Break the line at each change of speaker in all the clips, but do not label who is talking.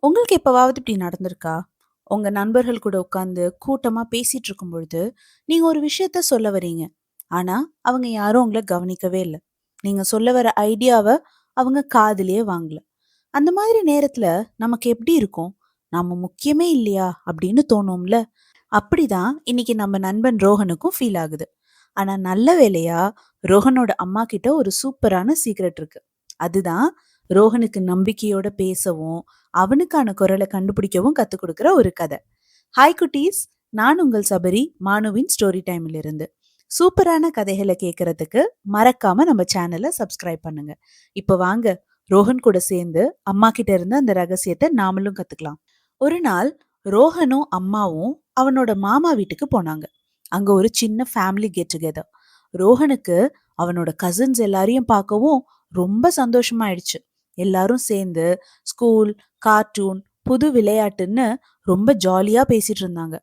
உங்களுக்கு எப்போவாவது இப்படி நடந்திருக்கா? உங்கள் நண்பர்கள் கூட உட்காந்து கூட்டமாக பேசிட்டு இருக்கும் பொழுது, நீங்கள் ஒரு விஷயத்த சொல்ல வரீங்க. ஆனால் அவங்க யாரும் உங்களை கவனிக்கவே இல்லை நீங்கள் சொல்ல வர ஐடியாவை அவங்க காதிலேயே வாங்கல. அந்த மாதிரி நேரத்தில் நமக்கு எப்படி இருக்கும்? நாம் முக்கியமே இல்லையா? அப்படின்னு தோணும்ல. அப்படிதான் இன்னைக்கு நம்ம நண்பன் ரோஹனுக்கும் ஃபீல் ஆகுது. ஆனா நல்ல வேலையாக ரோஹனோட அம்மா கிட்ட ஒரு சூப்பரான சீக்ரெட் இருக்கு. அதுதான் ரோஹனுக்கு நம்பிக்கையோட பேசவும், அவனுக்கான குரலை கண்டுபிடிக்கவும் கத்துக் கொடுக்குற ஒரு கதை. ஹாய் குட்டீஸ்! நான் உங்கள் சபரி, மானுவின் ஸ்டோரி டைம்ல இருந்து. சூப்பரான கதைகளை கேட்கறதுக்கு மறக்காம நம்ம சேனலை சப்ஸ்கிரைப் பண்ணுங்க. இப்போ வாங்க, ரோஹன் கூட சேர்ந்து அம்மா கிட்ட இருந்து அந்த ரகசியத்தை நாமளும் கத்துக்கலாம். ஒரு நாள் ரோஹனும் அம்மாவும் அவனோட மாமா வீட்டுக்கு போனாங்க. அங்க ஒரு சின்ன ஃபேமிலி கெட் டுகெதர். ரோஹனுக்கு அவனோட கசின்ஸ் எல்லாரையும் பார்க்கவும் ரொம்ப சந்தோஷமாயிடுச்சு. எல்லாரும் சேர்ந்து ஸ்கூல், கார்ட்டூன், புது விளையாட்டுன்னு ரொம்ப ஜாலியா பேசிட்டு இருந்தாங்க.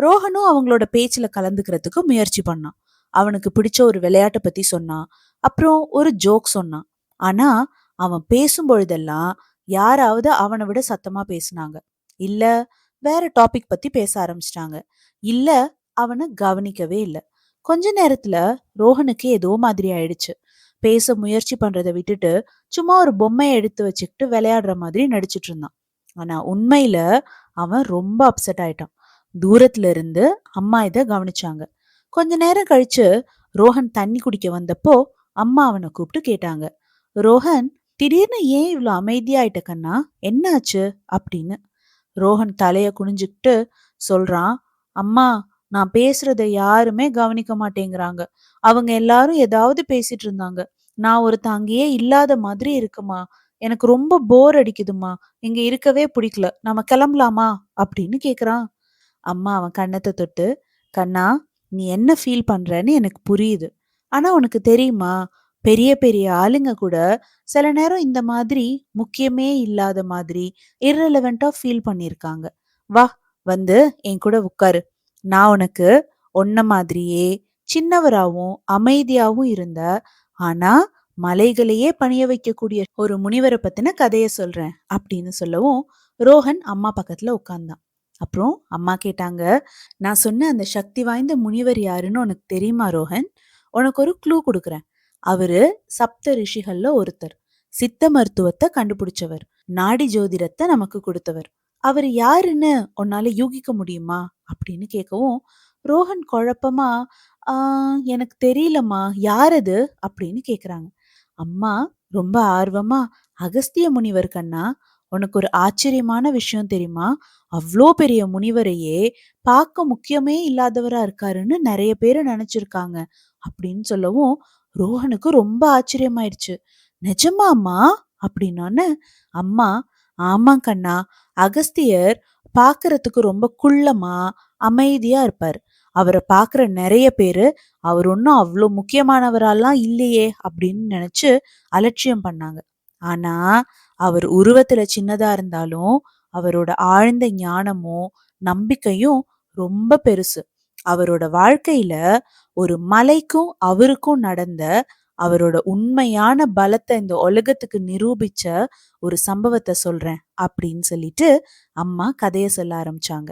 ரோஹனும் அவங்களோட பேச்சுல கலந்துக்கிறதுக்கு முயற்சி பண்ணான். அவனுக்கு பிடிச்ச ஒரு விளையாட்டை பத்தி சொன்னான். அப்புறம் ஒரு ஜோக் சொன்னான். ஆனா, அவன் பேசும் பொழுதெல்லாம் யாராவது அவனை விட சத்தமா பேசினாங்க இல்ல வேற டாபிக் பத்தி பேச ஆரம்பிச்சிட்டாங்க. இல்ல அவனை கவனிக்கவே இல்லை கொஞ்ச நேரத்துல ரோஹனுக்கு ஏதோ மாதிரி ஆயிடுச்சு. பேச முயற்சி பண்றதை விட்டுட்டு சும்மா ஒரு பொம்மையை எடுத்து வச்சுக்கிட்டு விளையாடுற மாதிரி நடிச்சிட்டு இருந்தான். ஆனா உண்மையில அவன் ரொம்ப அப்செட் ஆயிட்டான். தூரத்துல இருந்து அம்மா இதை கவனிச்சாங்க. கொஞ்ச நேரம் கழிச்சு ரோஹன் தண்ணி குடிக்க வந்தப்போ அம்மா அவனை கூப்பிட்டு கேட்டாங்க. ரோஹன் திடீர்னு ஏன் இவ்வளோ அமைதியாயிட்ட கண்ணா? என்னாச்சு? அப்படின்னு. ரோஹன் தலைய குனிஞ்சுக்கிட்டு சொல்றான். அம்மா நான் பேசுறத யாருமே கவனிக்க மாட்டேங்கிறாங்க. அவங்க எல்லாரும் ஏதாவது பேசிட்டு இருந்தாங்க. நான் ஒருத்தன் அங்கேயே இல்லாத மாதிரி இருக்குமா. எனக்கு ரொம்ப போர் அடிக்குதும்மா. இங்க இருக்கவே பிடிக்கல. நம்ம கிளம்பலாமா? அப்படின்னு கேக்குறான். அம்மா அவன் கண்ணத்தை தொட்டு, கண்ணா நீ என்ன ஃபீல் பண்றன்னு எனக்கு புரியுது. ஆனா உனக்கு தெரியுமா? பெரிய பெரிய ஆளுங்க கூட சில நேரம் இந்த மாதிரி முக்கியமே இல்லாத மாதிரி இர்ரெலவென்ட்டா ஃபீல் பண்ணியிருக்காங்க. வா வந்து என் கூட உட்காரு. நான் உனக்கு ஒன்ன மாதிரியே சின்னவராகவும் அமைதியாகவும் இருந்த ஆனா மலைகளையே பணிய வைக்கக்கூடிய ஒரு முனிவரை பத்தின கதையை சொல்றேன் அப்படின்னு சொல்லவும் ரோஹன் அம்மா பக்கத்துல உட்கார்ந்தான். அப்புறம் அம்மா கேட்டாங்க நான் சொன்ன அந்த சக்தி வாய்ந்த முனிவர் யாருன்னு உனக்கு தெரியுமா ரோஹன்? உனக்கு ஒரு க்ளூ கொடுக்குறேன். அவரு சப்த ரிஷிகள்ல ஒருத்தர். சித்த மருத்துவத்தை கண்டுபிடிச்சவர். நாடி ஜோதிடத்தை நமக்கு கொடுத்தவர். அவர் யாருன்னு உன்னால யூகிக்க முடியுமா? அப்படின்னு கேட்கவும் ரோஹன் குழப்பமா எனக்கு தெரியலம்மா யார் அது அப்படின்னு கேக்குறாங்க. அம்மா ரொம்ப ஆர்வமா அகஸ்திய முனிவர் கண்ணா உனக்கு ஒரு ஆச்சரியமான விஷயம் தெரியுமா? அவ்வளோ பெரிய முனிவரையே பார்க்க முக்கியமே இல்லாதவரா இருக்காருன்னு நிறைய பேர் நினைச்சிருக்காங்க அப்படின்னு சொல்லவும் ரோஹனுக்கு ரொம்ப ஆச்சரியமாயிடுச்சு. நிஜமாம்மா? அப்படின்னோன்னு அம்மா ஆமா கண்ணா அகஸ்தியர் பார்க்கறதுக்கு ரொம்ப குள்ளமா அமைதியா இருப்பார் அவரை பார்க்குற நிறைய பேர் அவர் ஒன்றும் அவ்வளோ முக்கியமானவராலாம் இல்லையே அப்படின்னு நினச்சி அலட்சியம் பண்ணாங்க. ஆனால் அவர் உருவத்தில் சின்னதாக இருந்தாலும் அவரோட ஆழ்ந்த ஞானமும் நம்பிக்கையும் ரொம்ப பெருசு. அவரோட வாழ்க்கையில ஒரு மலைக்கும் அவருக்கும் நடந்த அவரோட உண்மையான பலத்தை இந்த உலகத்துக்கு நிரூபிச்ச ஒரு சம்பவத்தை சொல்றேன் அப்படின்னு சொல்லிட்டு அம்மா கதையை சொல்ல ஆரம்பிச்சாங்க.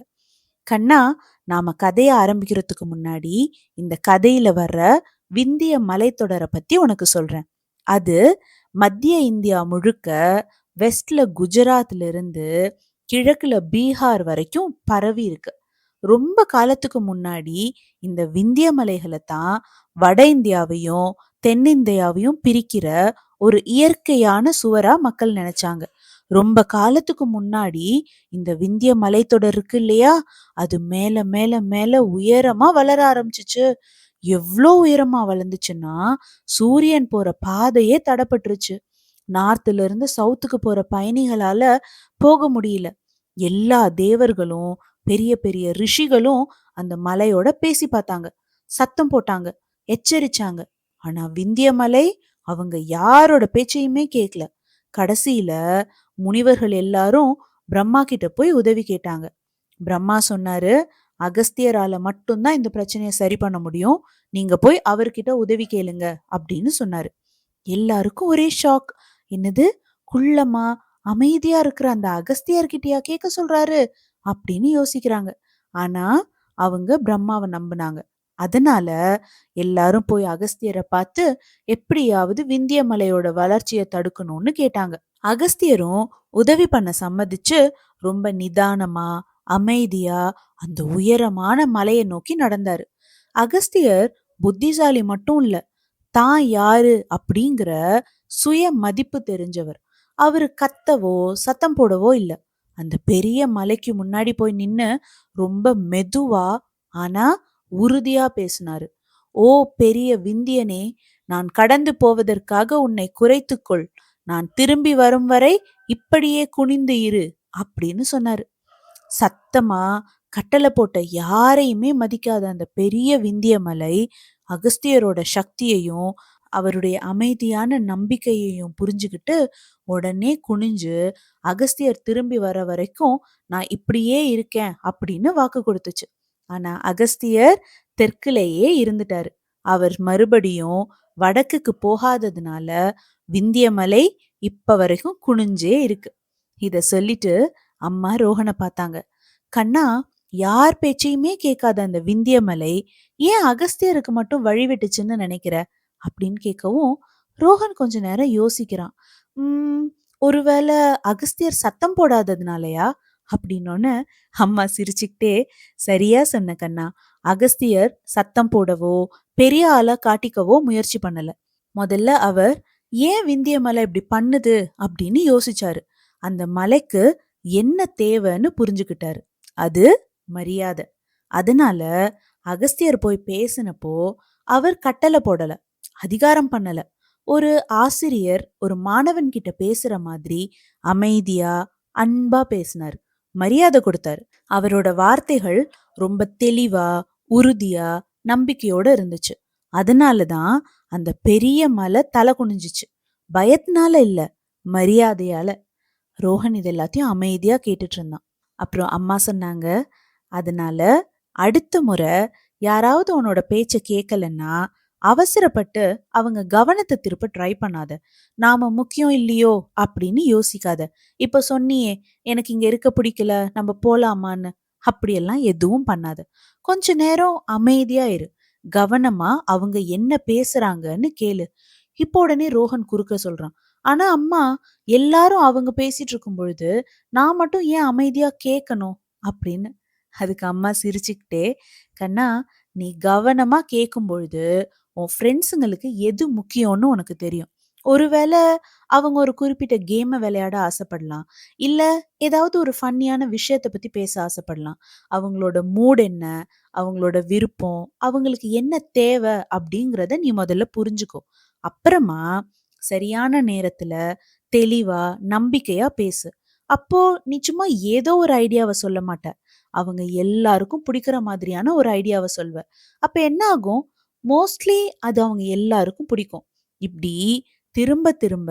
கண்ணா நாம கதையை ஆரம்பிக்கிறதுக்கு முன்னாடி இந்த கதையில வர்ற விந்திய மலைத்தொடரை பத்தி உனக்கு சொல்றேன். அது மத்திய இந்தியா முழுக்க வெஸ்ட்ல குஜராத்ல இருந்து கிழக்குல பீகார் வரைக்கும் பரவி இருக்கு. ரொம்ப காலத்துக்கு முன்னாடி இந்த விந்திய மலைகளை தான் வட இந்தியாவையும் தென்னிந்தியாவையும் பிரிக்கிற ஒரு இயற்கையான சுவரா மக்கள் நினைச்சாங்க. ரொம்ப காலத்துக்கு முன்னாடி இந்த விந்திய மலைத்தொடர் இருக்கு இல்லையா? அது மேல மேல மேல உயரமா வளர ஆரம்பிச்சிச்சு எவ்வளோ உயரமா வளர்ந்துச்சுன்னா சூரியன் போற பாதையே தடப்பட்டுருச்சு. நார்த்ல இருந்து சவுத்துக்கு போற பயணிகளால போக முடியல. எல்லா தேவர்களும் பெரிய பெரிய ரிஷிகளும் அந்த மலையோட பேசி பார்த்தாங்க. சத்தம் போட்டாங்க. எச்சரிச்சாங்க. ஆனா விந்திய மலை அவங்க யாரோட பேச்சையுமே கேட்கல. கடைசியில முனிவர்கள் எல்லாரும் பிரம்மா கிட்ட போய் உதவி கேட்டாங்க. பிரம்மா சொன்னாரு அகஸ்தியரால மட்டும்தான் இந்த பிரச்சனையை சரி பண்ண முடியும். நீங்க போய் அவர்கிட்ட உதவி கேளுங்க அப்படின்னு சொன்னாரு. எல்லாருக்கும் ஒரே ஷாக். என்னது குள்ளமா அமைதியா இருக்கிற அந்த அகஸ்தியர்கிட்டயா கேட்க சொல்றாரு அப்படின்னு யோசிக்கிறாங்க ஆனா அவங்க பிரம்மாவை நம்பினாங்க அதனால எல்லாரும் போய் அகஸ்தியரை பார்த்து எப்படியாவது விந்திய மலையோட வளர்ச்சியை தடுக்கணும்னு கேட்டாங்க. அகஸ்தியரும் உதவி பண்ண சம்மதிச்சு ரொம்ப நிதானமா அமைதியா அந்த உயரமான மலையை நோக்கி நடந்தாரு. அகஸ்தியர் புத்திசாலி மட்டும் இல்ல தான் யாரு? அப்படிங்கிற சுய மதிப்பு தெரிஞ்சவர். அவரு கத்தவோ சத்தம் போடவோ இல்ல. அந்த பெரிய மலைக்கு முன்னாடி போய் நின்னு ரொம்ப மெதுவா ஆனா உறுதியா பேசினாரு. ஓ பெரிய விந்தியனே நான் கடந்து போவதற்காக உன்னை குறைத்துக்கொள். நான் திரும்பி வரும் வரை இப்படியே குனிந்து இரு அப்படின்னு சொன்னாரு. சத்தமா கட்டளை போட்ட யாரையுமே மதிக்காத அந்த பெரிய விந்திய மலை அகஸ்தியரோட சக்தியையும் அவருடைய அமைதியான நம்பிக்கையையும் புரிஞ்சுக்கிட்டு உடனே குனிஞ்சு அகஸ்தியர் திரும்பி வர வரைக்கும் நான் இப்படியே இருக்கேன் அப்படின்னு வாக்கு கொடுத்துச்சு. ஆனா அகஸ்தியர் தெற்குலேயே இருந்துட்டாரு. அவர் மறுபடியும் வடக்குக்கு போகாததுனால விந்திய மலை இப்ப வரைக்கும் குனிஞ்சே இருக்கு. இத சொல்லிட்டு அம்மா ரோஹனை பார்த்தாங்க. கண்ணா யார் பேச்சையுமே கேட்காத அந்த விந்திய மலை ஏன் அகஸ்தியருக்கு மட்டும் வழி விட்டுச்சுன்னு நினைக்கிற? அப்படின்னு கேட்கவும் ரோஹன் கொஞ்ச நேரம் யோசிக்கிறான். உம் ஒருவேளை அகஸ்தியர் சத்தம் போடாததுனாலயா? அப்படின்னோன்னு அம்மா சிரிச்சுக்கிட்டே சரியா சொன்ன கண்ணா. அகஸ்தியர் சத்தம் போடவோ பெரிய ஆளா காட்டிக்கவோ முயற்சி பண்ணல. முதல்ல அவர் ஏன் விந்திய மலை இப்படி பண்ணுது? அப்படின்னு யோசிச்சாரு. அந்த மலைக்கு என்ன தேவைன்னு புரிஞ்சுக்கிட்டாரு. அது மரியாதை. அதனால அகஸ்தியர் போய் பேசினப்போ அவர் கட்டளை போடல அதிகாரம் பண்ணல. ஒரு ஆசிரியர் ஒரு மாணவன் கிட்ட பேசுற மாதிரி அமைதியா அன்பா பேசினார். மரியாதை கொடுத்தாரு. அவரோட வார்த்தைகள் ரொம்ப தெளிவா உறுதியா நம்பிக்கையோட இருந்துச்சு. அதனாலதான் அந்த பெரிய மலை தலை குனிஞ்சிச்சு. பயத்தினால இல்ல மரியாதையால. ரோஹன் இது எல்லாத்தையும் அமைதியா கேட்டுட்டு இருந்தான். அப்புறம் அம்மா சொன்னாங்க அதனால அடுத்த முறை யாராவது உன்னோட பேச்சை கேட்கலன்னா அவசரப்பட்டு அவங்க கவனத்தை திருப்ப ட்ரை பண்ணாத. நாம முக்கியம் இல்லையோ அப்படின்னு யோசிக்காத. இப்ப சொன்னியே எனக்கு இங்க இருக்க பிடிக்கல நம்ம போலாமான்னு. அப்படியெல்லாம் எதுவும் பண்ணாத. கொஞ்ச நேரம் அமைதியா இரு. கவனமா அவங்க என்ன பேசுறாங்கன்னு கேளு. இப்போ உடனே ரோஹன் குறுக்க சொல்றான். ஆனா அம்மா எல்லாரும் அவங்க பேசிட்டு இருக்கும் பொழுது நான் மட்டும் ஏன் அமைதியா கேட்கணும் அப்படின்னு. அதுக்கு அம்மா சிரிச்சுக்கிட்டே கண்ணா நீ கவனமா கேட்கும் பொழுது உன் ஃப்ரெண்ட்ஸுங்களுக்கு எது முக்கியம்னு உனக்கு தெரியும். ஒருவேளை அவங்க ஒரு குறிப்பிட்ட கேமை விளையாட ஆசைப்படலாம். இல்லை ஏதாவது ஒரு ஃபன்னியான விஷயத்த பற்றி பேச ஆசைப்படலாம். அவங்களோட மூட் என்ன? அவங்களோட விருப்பம்? அவங்களுக்கு என்ன தேவை? அப்படிங்கிறத நீ முதல்ல புரிஞ்சுக்கோ. அப்புறமா சரியான நேரத்தில் தெளிவாக நம்பிக்கையாக பேசு. அப்போ நீ சும்மா ஏதோ ஒரு ஐடியாவை சொல்ல மாட்ட. அவங்க எல்லாருக்கும் பிடிக்கிற மாதிரியான ஒரு ஐடியாவை சொல்வ. அப்போ என்ன ஆகும்? மோஸ்ட்லி அது அவங்க எல்லாருக்கும் பிடிக்கும். இப்படி திரும்ப திரும்ப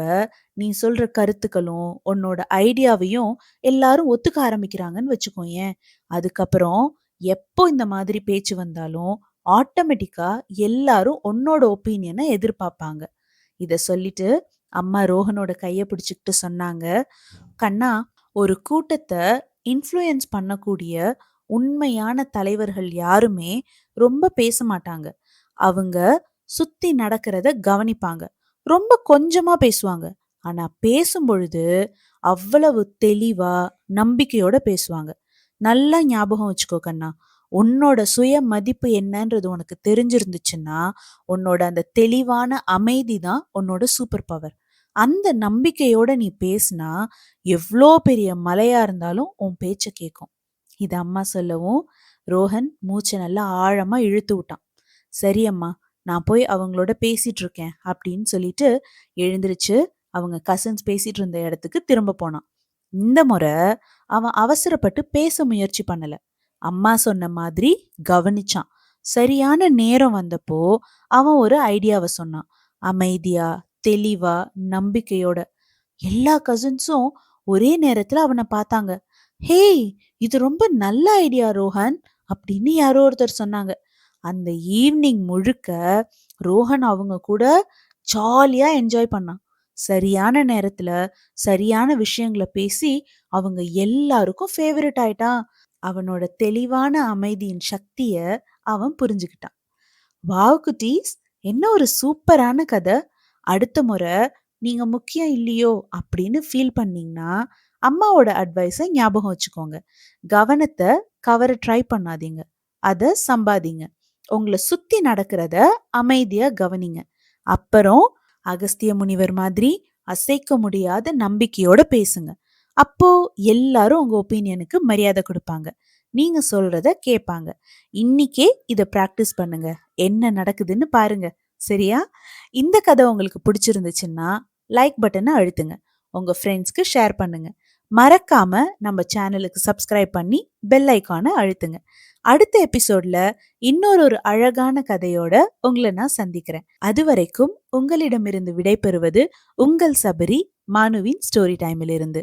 நீ சொல்ற கருத்துக்களும் உன்னோட ஐடியாவையும் எல்லாரும் ஒத்துக்க ஆரம்பிக்கிறாங்கன்னு வச்சுக்கோயேன். அதுக்கப்புறம் எப்போ இந்த மாதிரி பேச்சு வந்தாலும் ஆட்டோமேட்டிக்கா எல்லாரும் உன்னோட ஒப்பீனியனை எதிர்பார்ப்பாங்க. இத சொல்லிட்டு அம்மா ரோஹனோட கையை பிடிச்சிக்கிட்டு சொன்னாங்க கண்ணா ஒரு கூட்டத்தை இன்ஃப்ளூயன்ஸ் பண்ணக்கூடிய உண்மையான தலைவர்கள் யாருமே ரொம்ப பேச மாட்டாங்க. அவங்க சுத்தி நடக்கிறத கவனிப்பாங்க. ரொம்ப கொஞ்சமா பேசுவாங்க. ஆனா பேசும் பொழுது அவ்வளவு தெளிவா நம்பிக்கையோட பேசுவாங்க. நல்லா ஞாபகம் வச்சுக்கோ கண்ணா உன்னோட சுய மதிப்பு என்னன்றது உனக்கு தெரிஞ்சிருந்துச்சுன்னா உன்னோட அந்த தெளிவான அமைதி தான் உன்னோட சூப்பர் பவர். அந்த நம்பிக்கையோட நீ பேசினா எவ்வளோ பெரிய மலையா இருந்தாலும் உன் பேச்சை கேட்கும் இது அம்மா சொல்லவும் ரோஹன் மூச்சை நல்லா ஆழமா இழுத்து விட்டான். சரி அம்மா நான் போய் அவங்களோட பேசிட்டு இருக்கேன் அப்படின்னு சொல்லிட்டு எழுந்திருச்சு அவங்க கசின்ஸ் பேசிட்டு இருந்த இடத்துக்கு திரும்ப போனான். இந்த முறை அவன் அவசரப்பட்டு பேச முயற்சி பண்ணல. அம்மா சொன்ன மாதிரி கவனிச்சான். சரியான நேரம் வந்தப்போ அவன் ஒரு ஐடியாவை சொன்னான். அமைதியா தெளிவா நம்பிக்கையோட. எல்லா கசின்ஸும் ஒரே நேரத்துல அவனை பார்த்தாங்க. ஹேய் இது ரொம்ப நல்ல ஐடியா ரோஹன் அப்படின்னு யாரோ ஒருத்தர் சொன்னாங்க. அந்த ஈவினிங் முழுக்க ரோஹன் அவங்க கூட ஜாலியா என்ஜாய் பண்ணான் சரியான நேரத்துல சரியான விஷயங்கள பேசி அவங்க எல்லாருக்கும் ஃபேவரட் ஆயிட்டான். அவனோட தெளிவான அமைதியின் சக்திய அவன் புரிஞ்சுக்கிட்டான். வாவ் குட்டீஸ்! என்ன ஒரு சூப்பரான கதை அடுத்த முறை நீங்க முக்கியம் இல்லையோ அப்படின்னு ஃபீல் பண்ணீங்கன்னா, அம்மாவோட அட்வைஸை ஞாபகம் வச்சுக்கோங்க. கவனத்தை கவர ட்ரை பண்ணாதீங்க. அதை சம்பாதிங்க. உங்களை சுத்தி நடக்கிறத அமைதியா கவனிங்க. அப்புறம் அகஸ்திய முனிவர் மாதிரி அசைக்க முடியாத நம்பிக்கையோட பேசுங்க. அப்போ எல்லாரும் உங்க ஒப்பீனியனுக்கு மரியாதை கொடுப்பாங்க நீங்க சொல்றத கேட்பாங்க. இன்னைக்கே இதை ப்ராக்டிஸ் பண்ணுங்க. என்ன நடக்குதுன்னு பாருங்க. சரியா? இந்த கதை உங்களுக்கு பிடிச்சிருந்துச்சுன்னா, லைக் பட்டனை அழுத்துங்க. உங்க ஃப்ரெண்ட்ஸ்க்கு ஷேர் பண்ணுங்க. மறக்காம நம்ம சேனலுக்கு சப்ஸ்கிரைப் பண்ணி பெல் ஐக்கானை அழுத்துங்க. அடுத்த எபிசோட்ல இன்னொரு ஒரு அழகான கதையோட உங்களை நான் சந்திக்கிறேன். அதுவரைக்கும் உங்களிடமிருந்து விடைபெறுவது உங்கள் சபரி, மானுவின் ஸ்டோரி டைமிலிருந்து.